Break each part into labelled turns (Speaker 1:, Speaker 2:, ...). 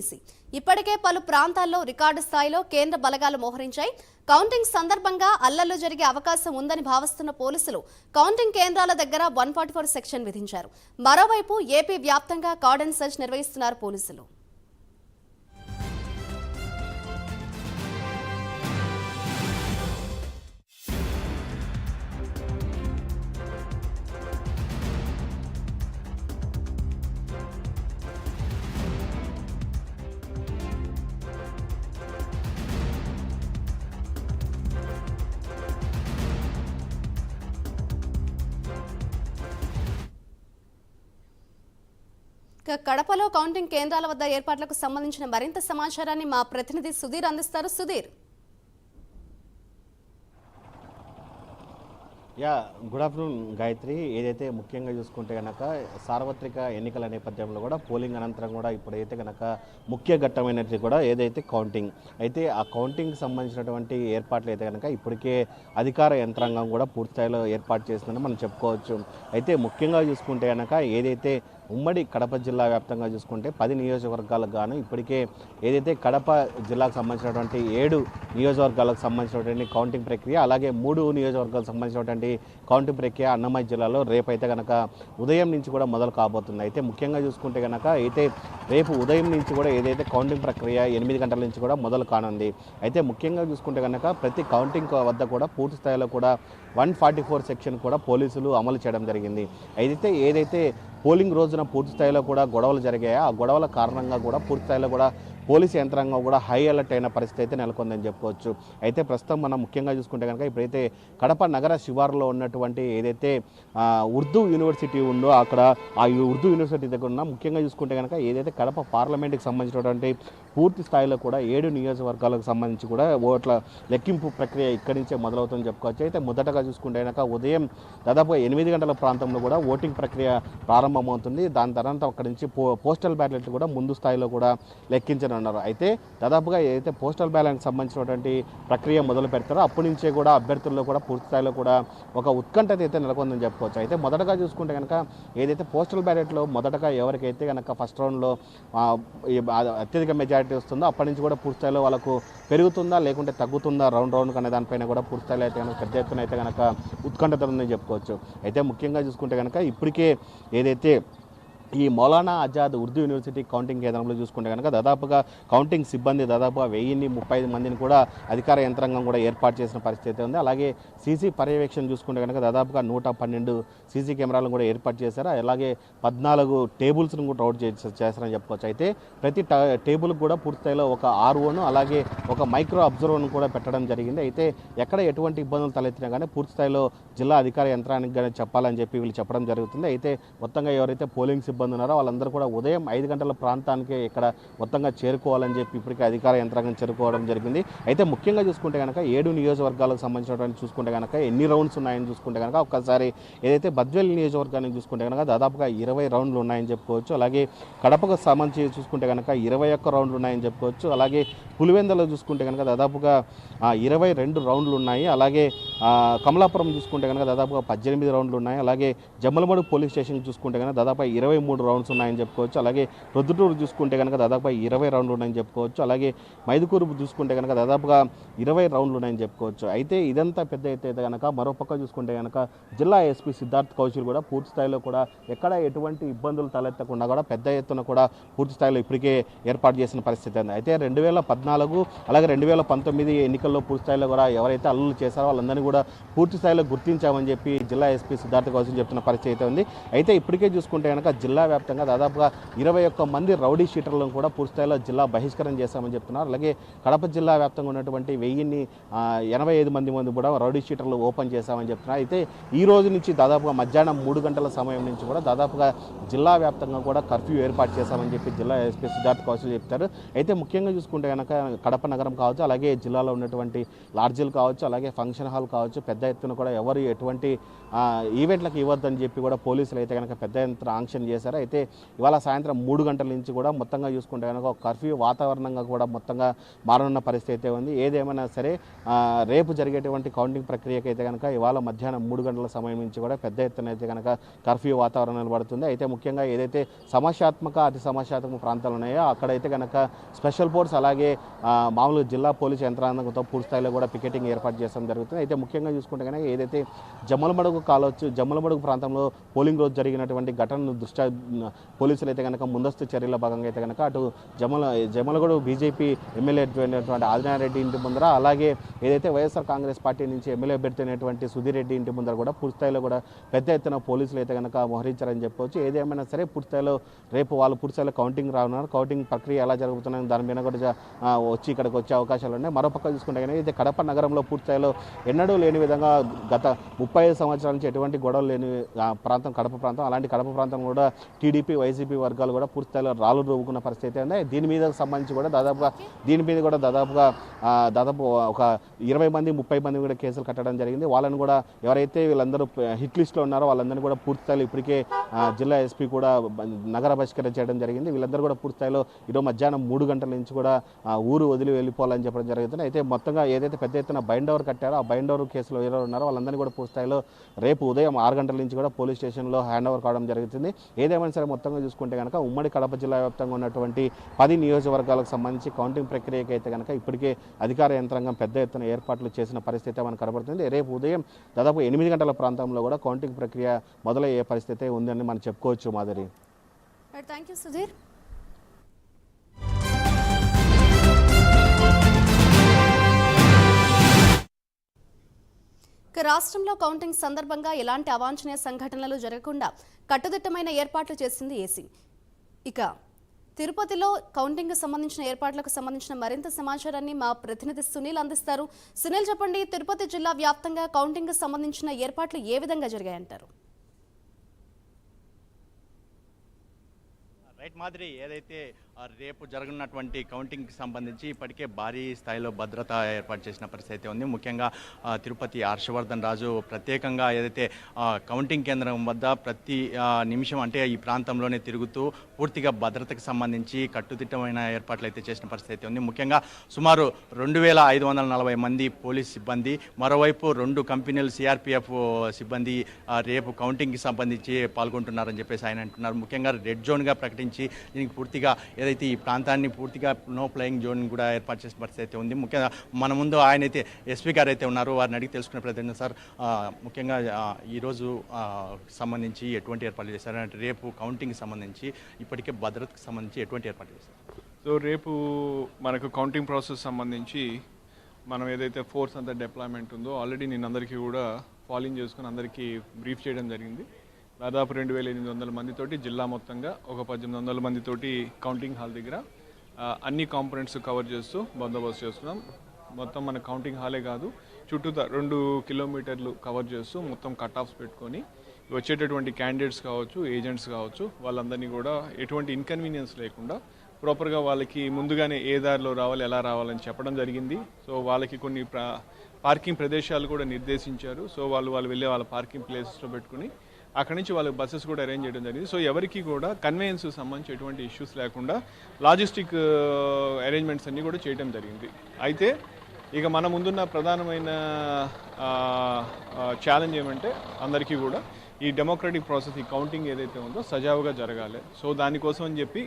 Speaker 1: EC. ఇప్పటికే పలు ప్రాంతాల్లో రికార్డు స్థాయిలో కేంద్ర బలగాలు మోహరించాయి. కౌంటింగ్ సందర్భంగా అల్లర్లు జరిగే అవకాశం ఉందని భావిస్తున్న పోలీసులు కౌంటింగ్ కేంద్రాల దగ్గర వన్ ఫార్టీ ఫోర్ సెక్షన్ విధించారు. మరోవైపు ఏపీ వ్యాప్తంగా కార్డన్ సెర్చ్ నిర్వహిస్తున్నారు పోలీసులు. ఇక కడపలో కౌంటింగ్ కేంద్రాల వద్ద ఏర్పాట్లకు సంబంధించిన మరింత సమాచారాన్ని మా ప్రతినిధి సుధీర్ అందిస్తారు. Sudheer.
Speaker 2: Ya good afternoon Gayatri. ఏదైతే ముఖ్యంగా చూసుకుంటే కనుక సార్వత్రిక ఎన్నికల నేపథ్యంలో కూడా పోలింగ్ అనంతరం కూడా ఇప్పుడైతే కనుక ముఖ్య ఘట్టమైనది కూడా ఏదైతే కౌంటింగ్ అయితే ఆ కౌంటింగ్కి సంబంధించినటువంటి ఏర్పాట్లు అయితే కనుక ఇప్పటికే అధికార యంత్రాంగం కూడా పూర్తిస్థాయిలో ఏర్పాటు చేసిందని మనం చెప్పుకోవచ్చు. అయితే ముఖ్యంగా చూసుకుంటే కనుక ఏదైతే ఉమ్మడి కడప జిల్లా వ్యాప్తంగా చూసుకుంటే పది నియోజకవర్గాలకు గాను ఇప్పటికే ఏదైతే కడప జిల్లాకు సంబంధించినటువంటి ఏడు నియోజకవర్గాలకు సంబంధించినటువంటి కౌంటింగ్ ప్రక్రియ అలాగే మూడు నియోజకవర్గాలకు సంబంధించినటువంటి కౌంటింగ్ ప్రక్రియ అన్నమయ్య జిల్లాలో రేపైతే కనుక ఉదయం నుంచి కూడా మొదలు కాబోతుంది. అయితే ముఖ్యంగా చూసుకుంటే కనుక అయితే రేపు ఉదయం నుంచి కూడా ఏదైతే కౌంటింగ్ ప్రక్రియ ఎనిమిది గంటల నుంచి కూడా మొదలు కానుంది. అయితే ముఖ్యంగా చూసుకుంటే కనుక ప్రతి కౌంటింగ్ వద్ద కూడా పూర్తి స్థాయిలో కూడా వన్ ఫార్టీ ఫోర్ సెక్షన్ కూడా పోలీసులు అమలు చేయడం జరిగింది. అయితే ఏదైతే పోలింగ్ రోజున పూర్తి స్థాయిలో కూడా గొడవలు జరిగాయో ఆ గొడవల కారణంగా కూడా పూర్తి స్థాయిలో కూడా పోలీస్ యంత్రాంగం కూడా హై అలర్ట్ అయిన పరిస్థితి అయితే నెలకొందని చెప్పుకోవచ్చు అయితే ప్రస్తుతం మనం ముఖ్యంగా చూసుకుంటే కనుక ఇప్పుడైతే కడప నగర శివారులో ఉన్నటువంటి ఏదైతే ఉర్దూ యూనివర్సిటీ ఉందో అక్కడ ఆ ఉర్దూ యూనివర్సిటీ దగ్గర ఉన్న ముఖ్యంగా చూసుకుంటే కనుక ఏదైతే కడప పార్లమెంట్కి సంబంధించినటువంటి పూర్తి స్థాయిలో కూడా ఏడు నియోజకవర్గాలకు సంబంధించి కూడా ఓట్ల లెక్కింపు ప్రక్రియ ఇక్కడి నుంచే మొదలవుతుందని చెప్పుకోవచ్చు. అయితే మొదటగా చూసుకుంటే కనుక ఉదయం దాదాపు ఎనిమిది గంటల ప్రాంతంలో కూడా ఓటింగ్ ప్రక్రియ ప్రారంభమవుతుంది. దాని తర్వాత అక్కడి నుంచి పో పోస్టల్ బ్యాలెట్లు కూడా ముందు స్థాయిలో కూడా లెక్కించనున్నారు. అయితే దాదాపుగా ఏదైతే పోస్టల్ బ్యాలెట్ సంబంధించినటువంటి ప్రక్రియ మొదలు పెడతారో అప్పటి నుంచే కూడా అభ్యర్థుల్లో కూడా పూర్తి స్థాయిలో కూడా ఒక ఉత్కంఠత అయితే నెలకొందని చెప్పుకోవచ్చు. అయితే మొదటగా చూసుకుంటే కనుక ఏదైతే పోస్టల్ బ్యాలెట్లో మొదటగా ఎవరికైతే కనుక ఫస్ట్ రౌండ్లో అత్యధిక మెజారిటీ వస్తుందో అప్పటి నుంచి కూడా పూర్తిస్థాయిలో వాళ్ళకు పెరుగుతుందా? లేకుంటే తగ్గుతుందా రౌండ్ రౌండ్ అనే దానిపైన కూడా పూర్తిస్థాయిలో అయితే కనుక పెద్ద ఎత్తున అయితే కనుక ఉత్కంఠత ఉందని చెప్పుకోవచ్చు. అయితే ముఖ్యంగా చూసుకుంటే కనుక ఇప్పటికే ఏదైతే ఈ మౌలానా ఆజాద్ ఉర్దూ యూనివర్సిటీ కౌంటింగ్ కేంద్రంలో చూసుకుంటే కనుక దాదాపుగా కౌంటింగ్ సిబ్బంది దాదాపుగా వెయ్యిన్ని ముప్పై ఐదు మందిని కూడా అధికార యంత్రాంగం కూడా ఏర్పాటు చేసిన పరిస్థితి అయితే ఉంది. అలాగే సీసీ పర్యవేక్షణ చూసుకుంటే కనుక దాదాపుగా నూట పన్నెండు సీసీ కెమెరాలను కూడా ఏర్పాటు చేశారు. అలాగే పద్నాలుగు టేబుల్స్ను కూడా రౌట్ చేశారని చెప్పుకోవచ్చు అయితే ప్రతి ట- టేబుల్కి కూడా పూర్తిస్థాయిలో ఒక ఆర్ఓను అలాగే ఒక మైక్రో అబ్జర్వర్ను కూడా పెట్టడం జరిగింది. అయితే ఎక్కడ ఎటువంటి ఇబ్బందులు తలెత్తినా కానీ పూర్తి స్థాయిలో జిల్లా అధికార యంత్రానికి కానీ చెప్పాలని చెప్పి వీళ్ళు చెప్పడం జరుగుతుంది. అయితే మొత్తంగా ఎవరైతే పోలింగ్ ఇబ్బంది ఉన్నారో వాళ్ళందరూ కూడా ఉదయం ఐదు గంటల ప్రాంతానికి ఇక్కడ మొత్తంగా చేరుకోవాలని చెప్పి ఇప్పటికే అధికార యంత్రాంగం చేరుకోవడం జరిగింది. అయితే ముఖ్యంగా చూసుకుంటే కనుక ఏడు నియోజకవర్గాలకు సంబంధించినటువంటి చూసుకుంటే కనుక ఎన్ని రౌండ్స్ ఉన్నాయని చూసుకుంటే కనుక ఒక్కసారి ఏదైతే బద్వేల్ నియోజకవర్గానికి చూసుకుంటే కనుక దాదాపుగా ఇరవై రౌండ్లు ఉన్నాయని చెప్పుకోవచ్చు. అలాగే కడపకు సంబంధించి చూసుకుంటే కనుక ఇరవై ఒక్క రౌండ్లు ఉన్నాయని చెప్పుకోవచ్చు. అలాగే పులివెందలో చూసుకుంటే కనుక దాదాపుగా ఇరవై రెండు రౌండ్లు ఉన్నాయి. అలాగే కమలాపురం చూసుకుంటే కనుక దాదాపుగా పద్దెనిమిది రౌండ్లు ఉన్నాయి. అలాగే జమ్మలమడు పోలీస్ స్టేషన్ చూసుకుంటే కనుక దాదాపు ఇరవై మూడు రౌండ్స్ ఉన్నాయని చెప్పుకోవచ్చు. అలాగే ప్రొద్దుటూరు చూసుకుంటే కనుక దాదాపుగా ఇరవై రౌండ్లు ఉన్నాయని చెప్పుకోవచ్చు. అలాగే మైదుకూరు చూసుకుంటే కనుక దాదాపుగా ఇరవై రౌండ్లు ఉన్నాయని చెప్పుకోవచ్చు. అయితే ఇదంతా పెద్ద ఎత్తు అయితే కనుక మరోపక్క చూసుకుంటే కనుక జిల్లా ఎస్పీ సిద్ధార్థ్ కౌశల్ కూడా పూర్తి స్థాయిలో కూడా ఎక్కడ ఎటువంటి ఇబ్బందులు తలెత్తకుండా కూడా పెద్ద ఎత్తున కూడా పూర్తి స్థాయిలో ఇప్పటికే ఏర్పాటు చేసిన పరిస్థితి ఉంది. అయితే రెండు వేల పద్నాలుగు అలాగే రెండు వేల పంతొమ్మిది ఎన్నికల్లో పూర్తి స్థాయిలో కూడా ఎవరైతే అల్లులు చేశారో వాళ్ళందరినీ కూడా పూర్తి స్థాయిలో గుర్తించామని చెప్పి జిల్లా ఎస్పీ సిద్ధార్థ కౌశల్ చెప్తున్న పరిస్థితి అయితే ఉంది. అయితే ఇప్పటికే చూసుకుంటే కనుక జిల్లా జిల్లా వ్యాప్తంగా దాదాపుగా ఇరవై ఒక్క మంది రౌడీ షీటర్లను కూడా పూర్తి స్థాయిలో జిల్లా బహిష్కరణ చేశామని చెప్తున్నారు. అలాగే కడప జిల్లా వ్యాప్తంగా ఉన్నటువంటి వెయ్యిన్ని ఎనభై ఐదు మంది మంది కూడా రౌడీ షీటర్లు ఓపెన్ చేశామని చెప్తున్నారు. అయితే ఈ రోజు నుంచి దాదాపుగా మధ్యాహ్నం మూడు గంటల సమయం నుంచి కూడా దాదాపుగా జిల్లా వ్యాప్తంగా కూడా కర్ఫ్యూ ఏర్పాటు చేశామని చెప్పి జిల్లా ఎస్పీ సిద్ధార్థ్ కౌశల్ చెప్తారు. అయితే ముఖ్యంగా చూసుకుంటే కనుక కడప నగరం కావచ్చు అలాగే జిల్లాలో ఉన్నటువంటి లాడ్జీలు కావచ్చు అలాగే ఫంక్షన్ హాల్ కావచ్చు పెద్ద ఎత్తున కూడా ఎవరు ఎటువంటి ఈవెంట్లకు ఇవ్వద్దని చెప్పి కూడా పోలీసులు అయితే కనుక పెద్ద ఎత్తున ఆంక్షన్ చేశారు చేశారు. అయితే ఇవాళ సాయంత్రం మూడు గంటల నుంచి కూడా మొత్తంగా చూసుకుంటే కనుక కర్ఫ్యూ వాతావరణంగా కూడా మొత్తంగా మారనున్న పరిస్థితి అయితే ఉంది. ఏదేమైనా సరే రేపు జరిగేటువంటి కౌంటింగ్ ప్రక్రియకి అయితే కనుక ఇవాళ మధ్యాహ్నం మూడు గంటల సమయం నుంచి కూడా పెద్ద ఎత్తున అయితే కనుక కర్ఫ్యూ వాతావరణం నిలబడుతుంది. అయితే ముఖ్యంగా ఏదైతే సమస్యాత్మక అతి సమస్యాత్మక ప్రాంతాలు ఉన్నాయో అక్కడైతే కనుక స్పెషల్ ఫోర్స్ అలాగే మామూలు జిల్లా పోలీస్ యంత్రాంగంతో పూర్తి స్థాయిలో కూడా పికెటింగ్ ఏర్పాటు చేయడం జరుగుతుంది. అయితే ముఖ్యంగా చూసుకుంటే కనుక ఏదైతే జమ్మలమడుగు కావచ్చు జమ్మలమడుగు ప్రాంతంలో పోలింగ్ రోజు జరిగినటువంటి ఘటనను దృష్ట్యా పోలీసులు అయితే కనుక ముందస్తు చర్యల భాగంగా అయితే కనుక అటు జమల జమలగూడు బీజేపీ ఎమ్మెల్యే అయినటువంటి ఆదినారెడ్డి ఇంటి ముందర అలాగే ఏదైతే వైఎస్ఆర్ కాంగ్రెస్ పార్టీ నుంచి ఎమ్మెల్యే అభ్యర్థి అయినటువంటి సుధీర్ రెడ్డి ఇంటి ముందర కూడా పూర్తిస్థాయిలో కూడా పెద్ద ఎత్తున పోలీసులు అయితే కనుక మోహరించారని చెప్పవచ్చు. ఏదేమైనా సరే పూర్తిస్థాయిలో రేపు వాళ్ళు పూర్తిస్థాయిలో కౌంటింగ్ రానున్నారు. కౌంటింగ్ ప్రక్రియ ఎలా జరుగుతున్నాయని దాని మీద కూడా వచ్చి ఇక్కడికి వచ్చే అవకాశాలు ఉన్నాయి. మరోపక్క చూసుకుంటే కానీ అయితే కడప నగరంలో పూర్తిస్థాయిలో ఎన్నడూ లేని విధంగా గత ముప్పై ఐదు సంవత్సరాల నుంచి ఎటువంటి గొడవలు లేని ఆ, ప్రాంతం కడప ప్రాంతం అలాంటి కడప ప్రాంతం కూడా టీడీపీ వైసీపీ వర్గాలు కూడా పూర్తిస్థాయిలో రాళ్ళు రువ్వుకున్న పరిస్థితి ఉంది దీని మీద సంబంధించి కూడా దాదాపుగా దీని మీద కూడా దాదాపుగా దాదాపు ఒక ఇరవై మంది ముప్పై మంది కూడా కేసులు కట్టడం జరిగింది. వాళ్ళని కూడా ఎవరైతే వీళ్ళందరూ హిట్ లిస్ట్లో ఉన్నారో వాళ్ళందరినీ కూడా పూర్తిస్థాయిలో ఇప్పటికే జిల్లా ఎస్పీ కూడా నగర బహిష్కరణ చేయడం జరిగింది. వీళ్ళందరూ కూడా పూర్తిస్థాయిలో ఈరోజు మధ్యాహ్నం మూడు గంటల నుంచి కూడా ఊరు వదిలి వెళ్ళిపోవాలని చెప్పడం జరుగుతుంది. అయితే మొత్తంగా ఏదైతే పెద్ద ఎత్తున బైండ్ ఓవర్ కట్టారో ఆ బైండ్ ఓవర్ కేసులో ఎవరు ఉన్నారో వాళ్ళందరినీ కూడా పూర్తిస్థాయిలో రేపు ఉదయం ఆరు గంటల నుంచి కూడా పోలీస్ స్టేషన్లో హ్యాండ్ ఓవర్ కావడం జరుగుతుంది. ఏదైతే ఏమైనా సరే మొత్తంగా చూసుకుంటే కనుక ఉమ్మడి కడప జిల్లా వ్యాప్తంగా ఉన్నటువంటి పది నియోజకవర్గాలకు సంబంధించి కౌంటింగ్ ప్రక్రియకి అయితే కనుక ఇప్పటికే అధికార యంత్రాంగం పెద్ద ఎత్తున ఏర్పాట్లు చేసిన పరిస్థితి మనకు కనబడుతుంది? రేపు ఉదయం దాదాపు ఎనిమిది గంటల ప్రాంతంలో కూడా కౌంటింగ్ ప్రక్రియ మొదలయ్యే పరిస్థితి ఉందని మనం చెప్పుకోవచ్చు మాదిరి
Speaker 1: థ్యాంక్ యూ సుధీర్. రాష్ట్రంలో కౌంటింగ్ సందర్భంగా ఎలాంటి అవాంఛనీయ సంఘటనలు జరగకుండా కట్టుదిట్టమైన ఏర్పాట్లు చేసింది ఏసీ. ఇక తిరుపతిలో కౌంటింగ్ సంబంధించిన ఏర్పాట్లకు సంబంధించిన మరింత సమాచారాన్ని మా ప్రతినిధి సునీల్ అందిస్తారు. సునీల్ చెప్పండి తిరుపతి జిల్లా వ్యాప్తంగా కౌంటింగ్ సంబంధించిన ఏర్పాట్లు ఏ విధంగా జరిగాయంటారు?
Speaker 3: రైట్ మాదిరి ఏదైతే రేపు జరగనున్నటువంటి కౌంటింగ్కి సంబంధించి ఇప్పటికే భారీ స్థాయిలో భద్రత ఏర్పాటు చేసిన పరిస్థితి అయితే ఉంది. ముఖ్యంగా తిరుపతి హర్షవర్ధన్ రాజు ప్రత్యేకంగా ఏదైతే కౌంటింగ్ కేంద్రం వద్ద ప్రతి నిమిషం అంటే ఈ ప్రాంతంలోనే తిరుగుతూ పూర్తిగా భద్రతకు సంబంధించి కట్టుదిట్టమైన ఏర్పాట్లు అయితే చేసిన పరిస్థితి అయితే ఉంది. ముఖ్యంగా సుమారు రెండు వేల ఐదు వందల నలభై మంది పోలీస్ సిబ్బంది మరోవైపు రెండు కంపెనీలు సిఆర్పిఎఫ్ సిబ్బంది రేపు కౌంటింగ్కి సంబంధించి పాల్గొంటున్నారని చెప్పేసి ఆయన అంటున్నారు. ముఖ్యంగా రెడ్ జోన్గా ప్రకటించి దీనికి పూర్తిగా ఏదైతే ఈ ప్రాంతాన్ని పూర్తిగా నో ప్లేయింగ్ జోన్ కూడా ఏర్పాటు చేసిన పరిస్థితి అయితే ఉంది. ముఖ్యంగా మన ముందు ఆయన అయితే ఎస్పీ గారు అయితే ఉన్నారు వారిని అడిగి తెలుసుకునే ప్రయత్నం సార్ ముఖ్యంగా ఈరోజు సంబంధించి ఎటువంటి ఏర్పాట్లు చేశారు? అంటే రేపు కౌంటింగ్కి సంబంధించి ఇప్పటికే భద్రతకు సంబంధించి ఎటువంటి ఏర్పాట్లు చేశారు?
Speaker 4: సో రేపు మనకు కౌంటింగ్ ప్రాసెస్ సంబంధించి మనం ఏదైతే ఫోర్స్ అంతా డిప్లాయ్మెంట్ ఉందో ఆల్రెడీ నేను అందరికీ కూడా ఫాలోయింగ్ చేసుకుని అందరికీ బ్రీఫ్ చేయడం జరిగింది. దాదాపు రెండు వేల ఎనిమిది వందల మందితోటి జిల్లా మొత్తంగా ఒక పద్దెనిమిది వందల మందితోటి కౌంటింగ్ హాల్ దగ్గర అన్ని కాంపొనెంట్స్ కవర్ చేస్తూ బందోబస్తు చేస్తున్నాం. మొత్తం మన కౌంటింగ్ హాలే కాదు చుట్టూ రెండు కిలోమీటర్లు కవర్ చేస్తూ మొత్తం కట్ ఆఫ్స్ పెట్టుకొని వచ్చేటటువంటి క్యాండిడేట్స్ కావచ్చు ఏజెంట్స్ కావచ్చు వాళ్ళందరినీ కూడా ఎటువంటి ఇన్కన్వీనియన్స్ లేకుండా ప్రాపర్గా వాళ్ళకి ముందుగానే ఏ దారిలో రావాలి ఎలా రావాలని చెప్పడం జరిగింది. సో వాళ్ళకి కొన్ని పార్కింగ్ ప్రదేశాలు కూడా నిర్దేశించారు. సో వాళ్ళు వాళ్ళు వెళ్ళే వాళ్ళ పార్కింగ్ ప్లేసెస్లో పెట్టుకుని అక్కడి నుంచి వాళ్ళకి బస్సెస్ కూడా అరేంజ్ చేయడం జరిగింది. సో ఎవరికి కూడా కన్వెయన్స్ సంబంధించి ఎటువంటి ఇష్యూస్ లేకుండా లాజిస్టిక్ అరేంజ్మెంట్స్ అన్నీ కూడా చేయడం జరిగింది. అయితే ఇక మన ముందున్న ప్రధానమైన uh, uh, ఛాలెంజ్ ఏమంటే అందరికీ కూడా ఈ డెమోక్రటిక్ ప్రాసెస్ ఈ కౌంటింగ్ ఏదైతే ఉందో సజావుగా జరగాలి. సో దానికోసం అని చెప్పి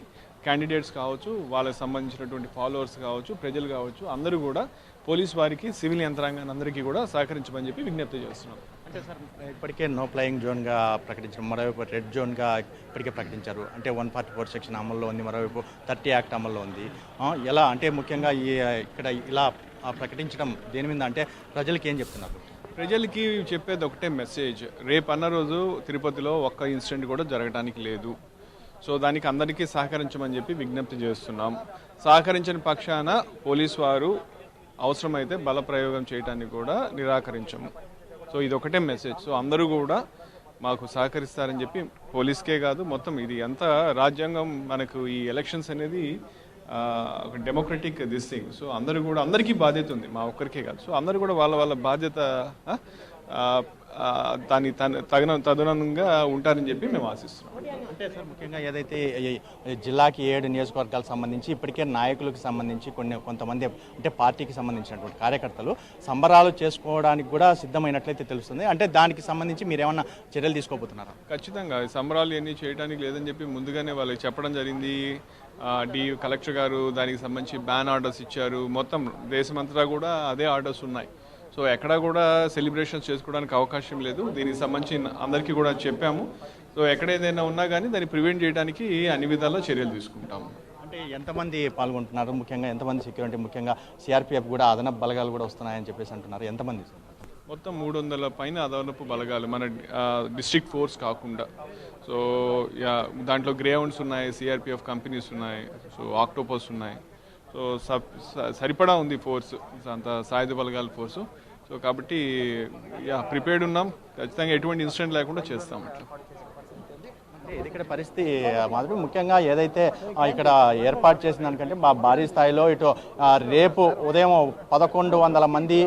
Speaker 4: క్యాండిడేట్స్ కావచ్చు వాళ్ళకి సంబంధించినటువంటి ఫాలోవర్స్ కావచ్చు ప్రజలు కావచ్చు అందరూ కూడా పోలీస్ వారికి సివిల్ యంత్రాంగాన్ని అందరికీ కూడా సహకరించమని చెప్పి విజ్ఞప్తి చేస్తున్నాం.
Speaker 3: అంటే సార్ ఇప్పటికే నో ఫ్లయింగ్ జోన్గా ప్రకటించారు మరోవైపు రెడ్ జోన్గా ఇప్పటికే ప్రకటించారు. అంటే వన్ ఫార్టీ ఫోర్ సెక్షన్ అమల్లో ఉంది మరోవైపు థర్టీ యాక్ట్ అమల్లో ఉంది. ఎలా అంటే ముఖ్యంగా ఈ ఇక్కడ ఇలా ఆ, ప్రకటించడం దేని మీద అంటే ప్రజలకి ఏం చెప్తున్నారు?
Speaker 4: ప్రజలకి చెప్పేది ఒకటే మెసేజ్ రేపు అన్న రోజు తిరుపతిలో ఒక్క ఇన్సిడెంట్ కూడా జరగడానికి లేదు. సో దానికి అందరికీ సహకరించమని చెప్పి విజ్ఞప్తి చేస్తున్నాం. సహకరించని పక్షాన పోలీస్ వారు అవసరమైతే బల ప్రయోగం చేయడానికి కూడా నిరాకరించము. సో ఇది ఒకటే మెసేజ్ సో అందరూ కూడా మాకు సహకరిస్తారని చెప్పి పోలీస్కే కాదు మొత్తం ఇది ఎంత రాజ్యాంగం మనకు ఈ ఎలక్షన్స్ అనేది ఒక డెమోక్రటిక్ దిస్ థింగ్ సో అందరూ కూడా అందరికీ బాధ్యత ఉంది మా ఒక్కరికే కాదు. సో అందరూ కూడా వాళ్ళ వాళ్ళ బాధ్యత దాని తగిన తదనంగా ఉంటారని చెప్పి మేము ఆశిస్తున్నాం.
Speaker 3: అంటే సార్ ముఖ్యంగా ఏదైతే జిల్లాకి ఏడు నియోజకవర్గాలకు సంబంధించి ఇప్పటికే నాయకులకు సంబంధించి కొన్ని కొంతమంది అంటే పార్టీకి సంబంధించినటువంటి కార్యకర్తలు సంబరాలు చేసుకోవడానికి కూడా సిద్ధమైనట్లయితే తెలుస్తుంది. అంటే దానికి సంబంధించి మీరు ఏమన్నా చర్యలు తీసుకోబోతున్నారా?
Speaker 4: ఖచ్చితంగా. సంబరాలు ఇవన్నీ చేయడానికి లేదని చెప్పి ముందుగానే వాళ్ళకి చెప్పడం జరిగింది. డి కలెక్టర్ గారు దానికి సంబంధించి బ్యాన్ ఆర్డర్స్ ఇచ్చారు. మొత్తం దేశమంతటా కూడా అదే ఆర్డర్స్ ఉన్నాయి. సో ఎక్కడా కూడా సెలబ్రేషన్స్ చేసుకోవడానికి అవకాశం లేదు. దీనికి సంబంధించి అందరికీ కూడా చెప్పాము. సో ఎక్కడ ఏదైనా ఉన్నా కానీ దాన్ని ప్రివెంట్ చేయడానికి అన్ని విధాలా చర్యలు తీసుకుంటాము.
Speaker 3: అంటే ఎంతమంది పాల్గొంటున్నారు? ముఖ్యంగా ఎంతమంది సెక్యూరిటీ? ముఖ్యంగా సిఆర్పిఎఫ్ కూడా అదనపు బలగాలు కూడా వస్తున్నాయని చెప్పేసి అంటున్నారు. ఎంతమంది?
Speaker 4: మొత్తం మూడు వందల పైన అదనపు బలగాలు మన డిస్ట్రిక్ట్ ఫోర్స్ కాకుండా. సో యా దాంట్లో గ్రేౌండ్స్ ఉన్నాయి సిఆర్పిఎఫ్ కంపెనీస్ ఉన్నాయి సో ఆక్టోపస్ ఉన్నాయి. స- సరిపడా ఉంది ఫోర్స్ అంత సాయుధ బలగాల ఫోర్సు. సో కాబట్టి యా ప్రిపేర్డ్ ఉన్నాం. ఖచ్చితంగా ఎటువంటి ఇన్సిడెంట్ లేకుండా చేస్తాం అట్లా.
Speaker 3: ఇక్కడ పరిస్థితి మాత్రం ముఖ్యంగా ఏదైతే ఇక్కడ ఏర్పాటు చేసిన దానికంటే భారీ స్థాయిలో ఇటు రేపు ఉదయం పదకొండు వందల మంది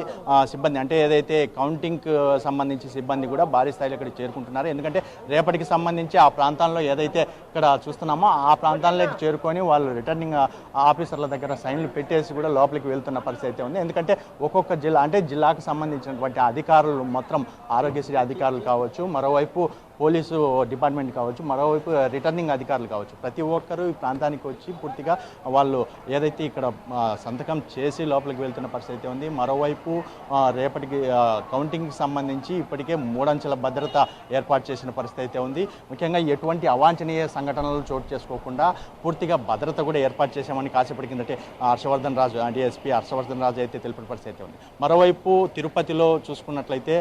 Speaker 3: సిబ్బంది అంటే ఏదైతే కౌంటింగ్ సంబంధించి సిబ్బంది కూడా భారీ స్థాయిలో ఇక్కడ చేరుకుంటున్నారు. ఎందుకంటే రేపటికి సంబంధించి ఆ ప్రాంతాల్లో ఏదైతే ఇక్కడ చూస్తున్నామో ఆ ప్రాంతాల్లోకి చేరుకొని వాళ్ళు రిటర్నింగ్ ఆఫీసర్ల దగ్గర సైన్లు పెట్టేసి కూడా లోపలికి వెళ్తున్న పరిస్థితి అయితే ఉంది. ఎందుకంటే ఒక్కొక్క జిల్లా అంటే జిల్లాకు సంబంధించినటువంటి అధికారులు మొత్తం ఆరోగ్యశ్రీ అధికారులు కావచ్చు మరోవైపు పోలీసు డిపార్ట్మెంట్ కావచ్చు మరోవైపు రిటర్నింగ్ అధికారులు కావచ్చు. ప్రతి ఒక్కరూ ఈ ప్రాంతానికి వచ్చి పూర్తిగా వాళ్ళు ఏదైతే ఇక్కడ సంతకం చేసి లోపలికి వెళ్తున్న పరిస్థితి అయితే ఉంది. మరోవైపు రేపటికి కౌంటింగ్కి సంబంధించి ఇప్పటికే మూడంచెల భద్రత ఏర్పాటు చేసిన పరిస్థితి అయితే ఉంది. ముఖ్యంగా ఎటువంటి అవాంఛనీయ సంఘటనలు చోటు చేసుకోకుండా పూర్తిగా భద్రత కూడా ఏర్పాటు చేశామని కాసేపటి కిందటే హర్షవర్ధన్ రాజు డిఎస్పీ హర్షవర్ధన్ రాజు అయితే తెలిపిన పరిస్థితి అయితే ఉంది. మరోవైపు తిరుపతిలో చూసుకున్నట్లయితే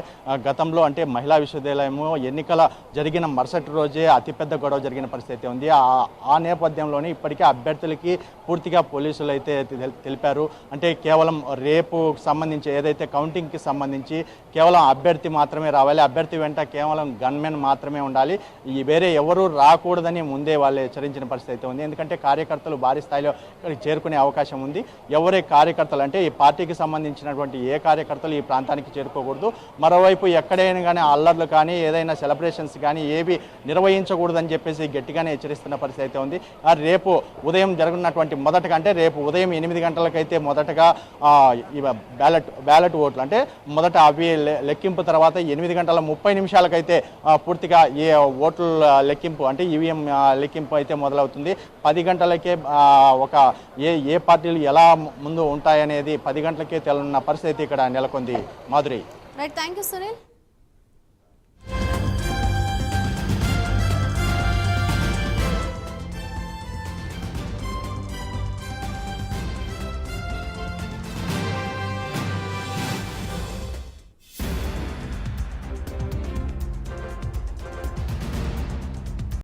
Speaker 3: గతంలో అంటే మహిళా విశ్వవిద్యాలయము ఎన్నికల జరిగిన మరుసటి రోజే అతిపెద్ద గొడవ జరిగిన పరిస్థితి అయితే ఉంది. ఆ- ఆ నేపథ్యంలోనే ఇప్పటికే అభ్యర్థులకి పూర్తిగా పోలీసులు అయితే తెల్- తెలిపారు. అంటే కేవలం రేపు సంబంధించి ఏదైతే కౌంటింగ్కి సంబంధించి కేవలం అభ్యర్థి మాత్రమే రావాలి. అభ్యర్థి వెంట కేవలం గన్మెన్ మాత్రమే ఉండాలి. ఈ వేరే ఎవరూ రాకూడదని ముందే వాళ్ళు హెచ్చరించిన పరిస్థితి అయితే ఉంది. ఎందుకంటే కార్యకర్తలు భారీ స్థాయిలో చేరుకునే అవకాశం ఉంది. ఎవరే కార్యకర్తలు అంటే ఈ పార్టీకి సంబంధించినటువంటి ఏ కార్యకర్తలు ఈ ప్రాంతానికి చేరుకోకూడదు. మరోవైపు ఎక్కడైనా కానీ అల్లర్లు కానీ ఏదైనా సెలబ్రేషన్స్ కానీ ఏవి నిర్వహించకూడదని చెప్పేసి గట్టిగానే హెచ్చరిస్తున్న పరిస్థితి అయితే ఉంది. రేపు ఉదయం జరగనున్నటువంటి మొదటగా అంటే రేపు ఉదయం ఎనిమిది గంటలకైతే మొదటగా బ్యాలెట్ బ్యాలెట్ ఓట్లు అంటే మొదట అవి లెక్కింపు తర్వాత ఎనిమిది గంటల ముప్పై నిమిషాలకైతే పూర్తిగా ఏ ఓట్ల లెక్కింపు అంటే ఈవీఎం లెక్కింపు అయితే మొదలవుతుంది. పది గంటలకే ఒక ఏ ఏ పార్టీలు ఎలా ముందు ఉంటాయనేది పది గంటలకే తెలన్న పరిస్థితి ఇక్కడ నెలకొంది. Madhuri.
Speaker 1: Right thank you Sunil